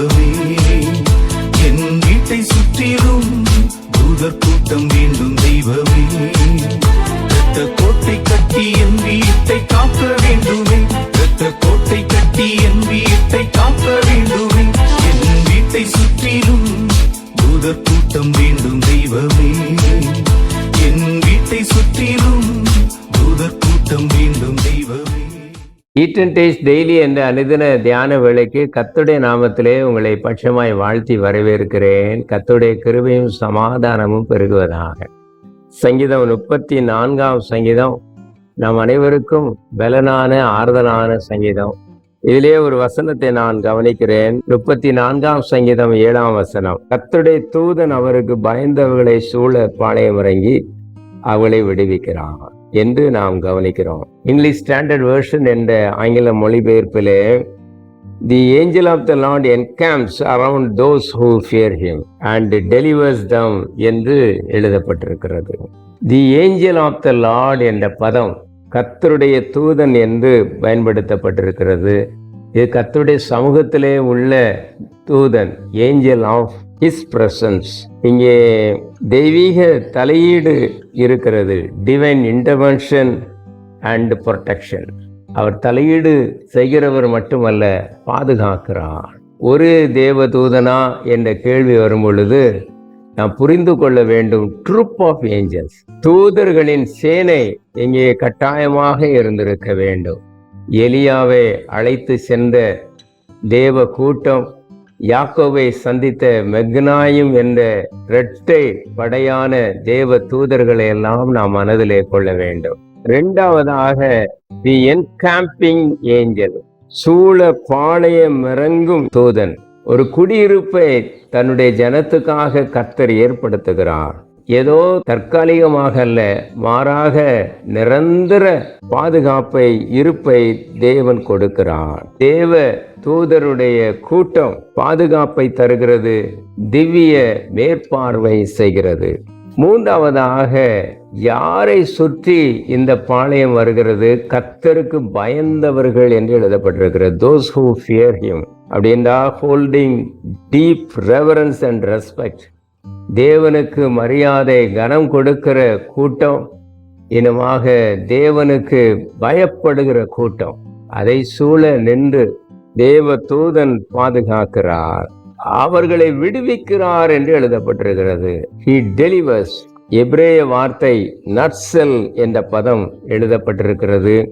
தெய்வமே என் வீட்டை சுற்றிலும் தூதர் கூட்டம் வேண்டும் தெய்வமே. இரத்த கோட்டை கட்டி என் வீட்டை காக்க வேண்டுமே. இரத்த கோட்டை கட்டி என் வீட்டை காக்க வேண்டுமே. என் வீட்டை சுற்றிலும் தூதர் கூட்டம் வேண்டும் தெய்வமே. என் வீட்டை சுற்றிலும் தூதர் கூட்டம் வேண்டும் தெய்வமே. ஈட் அண்ட் டேஸ்ட் டெய்லி என்ற அனுதின தியான வேலைக்கு கத்துடைய நாமத்திலே உங்களை பட்சமாய் வாழ்த்தி வரவேற்கிறேன். கத்துடைய கிருபையும் சமாதானமும் பெருகுவதாக. சங்கீதம் முப்பத்தி நான்காம் சங்கீதம். நம் அனைவருக்கும் பலனான ஆறுதலான சங்கீதம். இதிலே ஒரு வசனத்தை நான் கவனிக்கிறேன். முப்பத்தி நான்காம் சங்கீதம் ஏழாம் வசனம். கத்துடைய தூதன் அவருக்கு பயந்தவர்களை சூழ பாளையம் இறங்கி அவளை விடுவிக்கிறான் என்று நாம் கவனிக்கிறோம். இங்கிலீஷ் ஸ்டாண்டர்ட் வேர்ஷன் என்ற ஆங்கில மொழிபெயர்ப்பிலே the angel of the Lord encamps around those who fear him and delivers them என்று எழுதப்பட்டிருக்கிறது. The angel of the Lord என்ற பதம் கத்தருடைய தூதன் என்று பயன்படுத்தப்பட்டிருக்கிறது. இது கத்தருடைய சமூகத்திலே உள்ள தூதன் ஏஞ்சல் ஆஃப் ஹிஸ் பிரசன்ஸ் இங்கே தெய்வீக தலையீடு இருக்கிறது. டிவைன் இன்டர்வென்ஷன் அண்ட் ப்ரொடெக்ஷன் அவர் தலையீடு செய்கிறவர் மட்டுமல்ல பாதுகாக்கிறார். ஒரு தேவதூதனா என்ற கேள்வி வரும் பொழுது நாம் புரிந்து கொள்ள வேண்டும் ட்ரூப் ஆஃப் ஏஞ்சல்ஸ் தூதர்களின் சேனை இங்கே கட்டாயமாக இருந்திருக்க வேண்டும். எலியாவை அழைத்து சென்ற தேவ கூட்டம் யாக்கோவை சந்தித்த மெக்னாயும் என்ற இரட்டை படையான தேவ தூதர்களை எல்லாம் நாம் மனதிலே கொள்ள வேண்டும். இரண்டாவதாக தி என்கேம்பிங் ஏஞ்சல் சூழ பாளையம் இறங்கும் தூதன் ஒரு குடியிருப்பை தன்னுடைய ஜனத்துக்காக கர்த்தர் ஏற்படுத்துகிறார். ஏதோ தற்காலிகமாக அல்ல மாறாக நிரந்தர பாதுகாப்பை இருப்பை தேவன் கொடுக்கிறார். தேவ தூதருடைய கூட்டம் பாதுகாப்பை தருகிறது திவ்ய மேற்பார்வை செய்கிறது. மூன்றாவதாக யாரை சுற்றி இந்த பாளையம் வருகிறது? கத்தருக்கு பயந்தவர்கள் என்று எழுதப்பட்டிருக்கிறது. தோஸ் ஹூ ஃபியர் ஹிம் அப்படின்றா holding deep reverence and respect தேவனுக்கு மரியாதை கனம் கொடுக்கிற கூட்டம் இனமாக தேவனுக்கு பயப்படுகிற கூட்டம். அதை சூழ நின்று தேவ தூதன் பாதுகாக்கிறார். அவர்களை விடுவிக்கிறார் என்று எழுதப்பட்டிருக்கிறது. ஹி டெலிவர்ஸ் எப்ரேய வார்த்தை நட்சல் என்ற பதம் எழுதப்பட்டிருக்கிறது.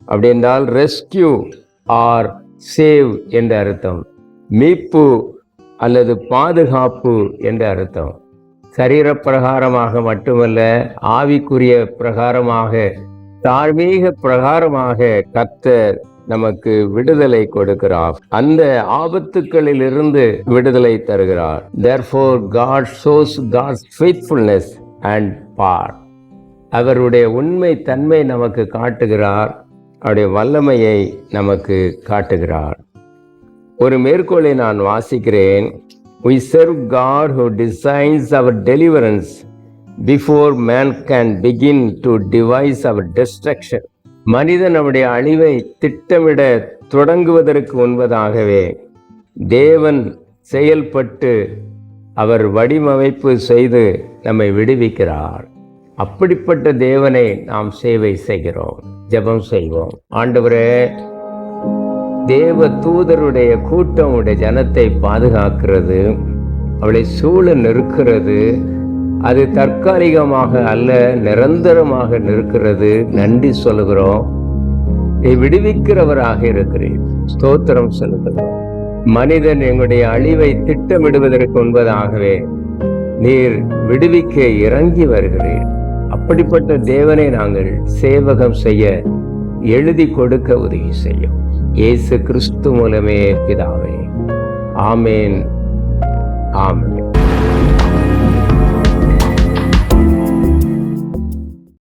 அப்படி என்றால் ரெஸ்கியூ ஆர் சேவ் என்ற அர்த்தம். மீட்பு அல்லது பாதுகாப்பு என்ற அர்த்தம். சரீர பிரகாரமாக மட்டுமல்ல ஆவிக்குரிய பிரகாரமாக தார்மீக பிரகாரமாக கத்தர் நமக்கு விடுதலை கொடுக்கிறார். அந்த ஆபத்துக்களில் இருந்து விடுதலை தருகிறார். Therefore God shows God's faithfulness and பார் அவருடைய உண்மை தன்மை நமக்கு காட்டுகிறார். அவருடைய வல்லமையை நமக்கு காட்டுகிறார். ஒரு மேற்கோளை நான் வாசிக்கிறேன். We serve God who designs our deliverance before man can begin to devise our destruction மனிதன் அழிவை திட்டமிட தொடங்குவதற்கு முன்பதாகவே தேவன் செயல்பட்டு அவர் வடிவமைப்பு செய்து நம்மை விடுவிக்கிறார். அப்படிப்பட்ட தேவனை நாம் சேவை செய்கிறோம் ஜெபம் செய்வோம். ஆண்டவரே தேவ தூதருடைய கூட்டம் உடைய ஜனத்தை பாதுகாக்கிறது. அவளை சூழ நிற்கிறது அது தற்காலிகமாக அல்ல நிரந்தரமாக நிற்கிறது. நன்றி சொல்லுகிறோம். நீ விடுவிக்கிறவராக இருக்கிறேன் ஸ்தோத்திரம் செலுத்துகிறோம் மனிதன் எங்களுடைய அழிவை திட்டமிடுவதற்கு முன்பதாகவே நீர் விடுவிக்க இறங்கி வருகிறேன் அப்படிப்பட்ட தேவனை நாங்கள் சேவகம் செய்ய எழுதி கொடுக்க உதவி செய்யும். இயேசு கிறிஸ்து மூலமே பிதாவே. ஆமேன். ஆமேன்.